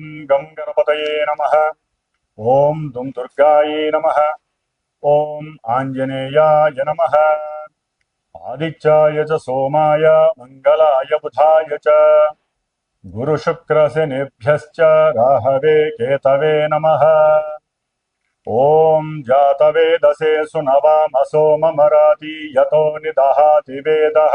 ఓం గం గణపతయే నమ ఓం దుం దుర్గాయే నమ ఓం ఆంజనేయాయ నమ ఆదిత్యాయ చ సోమాయ మంగళాయ బుధాయ చ గురుశుక్రశనిభ్యశ్చ రాహవే కేతవే నమః ఓం జాతవేదసే సునవామసో మమరాతి యతో నిదహాతి వేదః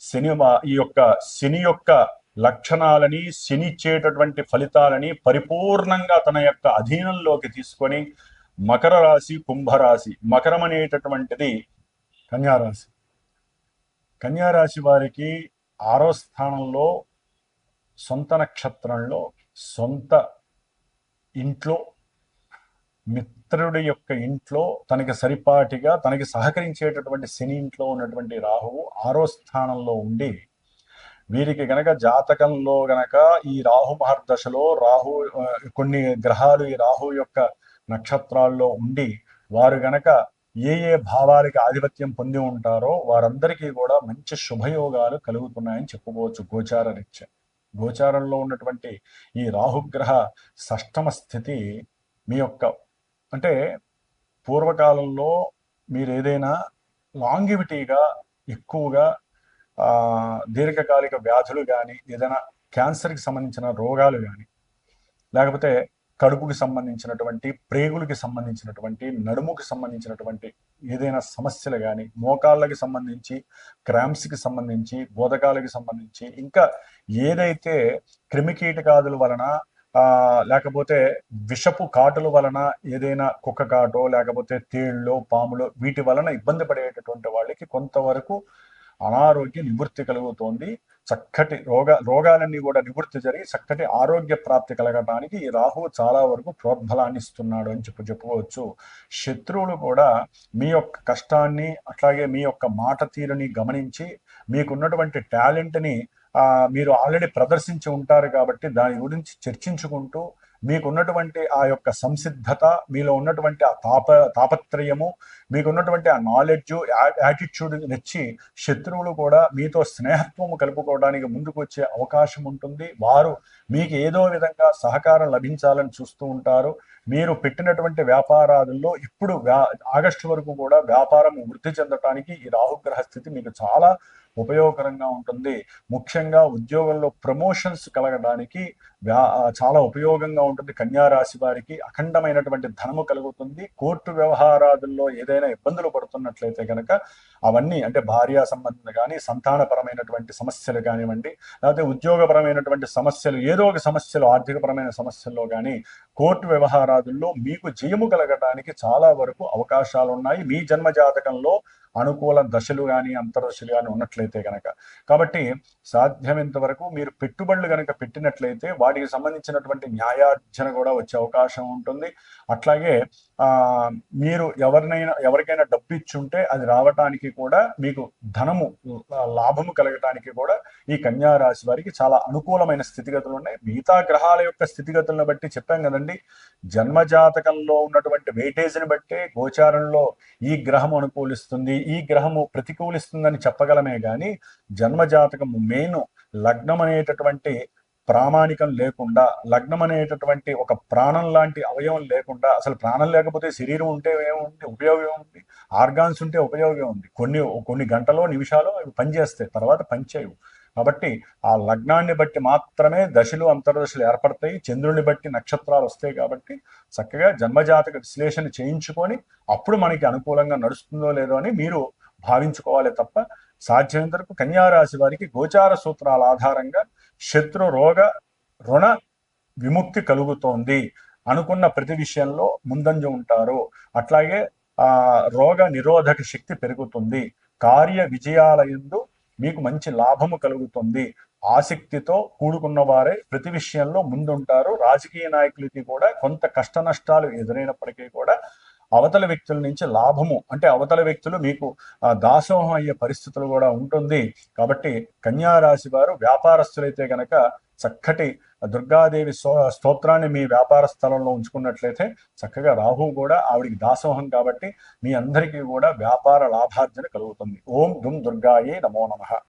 శని ఈ యొక్క శని యొక్క లక్షణాలని శనిచ్చేటటువంటి ఫలితాలని పరిపూర్ణంగా తన యొక్క అధీనంలోకి తీసుకొని మకర రాశి కుంభరాశి మకరం అనేటటువంటిది కన్యారాశి కన్యారాశి వారికి ఆరో స్థానంలో సొంత నక్షత్రంలో సొంత ఇంట్లో మిత్రుడి యొక్క ఇంట్లో తనకి సరిపాటిగా తనకి సహకరించేటటువంటి శని ఇంట్లో ఉన్నటువంటి రాహువు ఆరో స్థానంలో ఉండి వీరికి గనక జాతకంలో గనక ఈ రాహు మహర్దశలో రాహు కొన్ని గ్రహాలు ఈ రాహు యొక్క నక్షత్రాల్లో ఉండి వారు గనక ఏ ఏ భావాలకి ఆధిపత్యం పొంది ఉంటారో వారందరికీ కూడా మంచి శుభయోగాలు కలుగుతున్నాయని చెప్పుకోవచ్చు గోచార రీత్యా గోచారంలో ఉన్నటువంటి ఈ రాహుగ్రహ షష్టమ స్థితి మీ యొక్క అంటే పూర్వకాలంలో మీరు ఏదైనా లాంగివిటీగా ఎక్కువగా దీర్ఘకాలిక వ్యాధులు కానీ ఏదైనా క్యాన్సర్కి సంబంధించిన రోగాలు కానీ లేకపోతే కడుపుకి సంబంధించినటువంటి ప్రేగులకి సంబంధించినటువంటి నడుముకి సంబంధించినటువంటి ఏదైనా సమస్యలు కానీ మోకాళ్ళకి సంబంధించి క్రామ్స్కి సంబంధించి బోధకాలకి సంబంధించి ఇంకా ఏదైతే క్రిమికీటకాదుల వలన లేకపోతే విషపు కాటుల వలన ఏదైనా కుక్క కాటో లేకపోతే తేళ్ళో పాములో వీటి వలన ఇబ్బంది పడేటటువంటి వాళ్ళకి కొంతవరకు అనారోగ్య నివృత్తి కలుగుతోంది. చక్కటి రోగ రోగాలన్నీ కూడా నివృత్తి జరిగి చక్కటి ఆరోగ్య ప్రాప్తి కలగడానికి ఈ రాహు చాలా వరకు ప్రోద్బలాన్ని ఇస్తున్నాడు అని చెప్పు చెప్పుకోవచ్చు. శత్రువులు కూడా మీ యొక్క కష్టాన్ని అట్లాగే మీ యొక్క మాట తీరుని గమనించి మీకున్నటువంటి టాలెంట్ని మీరు ఆల్రెడీ ప్రదర్శించి ఉంటారు కాబట్టి దాని గురించి చర్చించుకుంటూ మీకున్నటువంటి ఆ యొక్క సంసిద్ధత మీలో ఉన్నటువంటి ఆ తాప తాపత్రయము మీకున్నటువంటి ఆ నాలెడ్జ్ యాటిట్యూడ్ నచ్చి శత్రువులు కూడా మీతో స్నేహత్వము కలుపుకోవడానికి ముందుకు వచ్చే అవకాశం ఉంటుంది. వారు మీకు ఏదో విధంగా సహకారం లభించాలని చూస్తూ ఉంటారు. మీరు పెట్టినటువంటి వ్యాపారాలలో ఇప్పుడు వ్యా ఆగస్టు వరకు కూడా వ్యాపారం వృద్ధి చెందటానికి ఈ రాహుగ్రహ స్థితి మీకు చాలా ఉపయోగకరంగా ఉంటుంది. ముఖ్యంగా ఉద్యోగంలో ప్రమోషన్స్ కలగడానికి చాలా ఉపయోగంగా ఉంటుంది. కన్యా రాశి వారికి అఖండమైనటువంటి ధనము కలుగుతుంది. కోర్టు వ్యవహారాదుల్లో ఏదైనా ఇబ్బందులు పడుతున్నట్లయితే కనుక అవన్నీ అంటే భార్యా సంబంధం కానీ సంతానపరమైనటువంటి సమస్యలు కానివ్వండి లేకపోతే ఉద్యోగపరమైనటువంటి సమస్యలు ఏదో ఒక సమస్యలు ఆర్థికపరమైన సమస్యల్లో కానీ కోర్టు వ్యవహారాదుల్లో మీకు జయము కలగడానికి చాలా వరకు అవకాశాలు ఉన్నాయి మీ జన్మ జాతకంలో అనుకూల దశలు కానీ అంతర్దశలు కానీ ఉన్నట్లయితే కనుక కాబట్టి సాధ్యమైనంత వరకు మీరు పెట్టుబడులు కనుక పెట్టినట్లయితే వాటికి సంబంధించినటువంటి న్యాయార్జన కూడా వచ్చే అవకాశం ఉంటుంది. అట్లాగే మీరు ఎవరినైనా ఎవరికైనా డబ్బు ఇచ్చుంటే అది రావటానికి కూడా మీకు ధనము లాభము కలగటానికి కూడా ఈ కన్యా రాశి వారికి చాలా అనుకూలమైన స్థితిగతులు ఉన్నాయి. మిగతా గ్రహాల యొక్క స్థితిగతులను బట్టి చెప్పాం కదండి. జన్మ జాతకంలో ఉన్నటువంటి వెయిటేజ్ని బట్టే గోచారంలో ఈ గ్రహం అనుకూలిస్తుంది ఈ ఈ గ్రహము ప్రతికూలిస్తుందని చెప్పగలమే కానీ జన్మ జాతకము మెయిన్ లగ్నం అనేటటువంటి ప్రామాణికం లేకుండా లగ్నం అనేటటువంటి ఒక ప్రాణం లాంటి అవయవం లేకుండా అసలు ప్రాణం లేకపోతే శరీరం ఉంటే ఏముంది? ఉపయోగం ఏముంది? ఆర్గాన్స్ ఉంటే ఉపయోగం ఉంది కొన్ని కొన్ని గంటలో నిమిషాలు అవి పనిచేస్తాయి. తర్వాత పనిచేయవు. కాబట్టి ఆ లగ్నాన్ని బట్టి మాత్రమే దశలు అంతర్దశలు ఏర్పడతాయి. చంద్రుని బట్టి నక్షత్రాలు వస్తాయి కాబట్టి చక్కగా జన్మజాతక విశ్లేషణ చేయించుకొని అప్పుడు మనకి అనుకూలంగా నడుస్తుందో లేదో అని మీరు భావించుకోవాలి తప్ప సాధ్యమైనంత వరకు కన్యారాశి వారికి గోచార సూత్రాల ఆధారంగా శత్రు రోగ రుణ విముక్తి కలుగుతోంది అనుకున్న ప్రతి విషయంలో ముందంజ ఉంటారు. అట్లాగే ఆ రోగ నిరోధక శక్తి పెరుగుతుంది. కార్య విజయాలయందు మీకు మంచి లాభము కలుగుతుంది. ఆసక్తితో కూడుకున్న వారే ప్రతి విషయంలో ముందుంటారు. రాజకీయ నాయకులకి కూడా కొంత కష్ట నష్టాలు ఎదురైనప్పటికీ కూడా అవతల వ్యక్తుల నుంచి లాభము అంటే అవతల వ్యక్తులు మీకు దాసోహం అయ్యే పరిస్థితులు కూడా ఉంటుంది. కాబట్టి కన్యా రాశి వారు వ్యాపారస్తులైతే గనక చక్కటి దుర్గాదేవి స్తోత్రాన్ని మీ వ్యాపార స్థలంలో ఉంచుకున్నట్లయితే చక్కగా రాహు కూడా ఆవిడికి దాసోహం కాబట్టి మీ అందరికీ కూడా వ్యాపార లాభార్జన కలుగుతుంది. ఓం దుమ్ దుర్గాయే నమో నమః.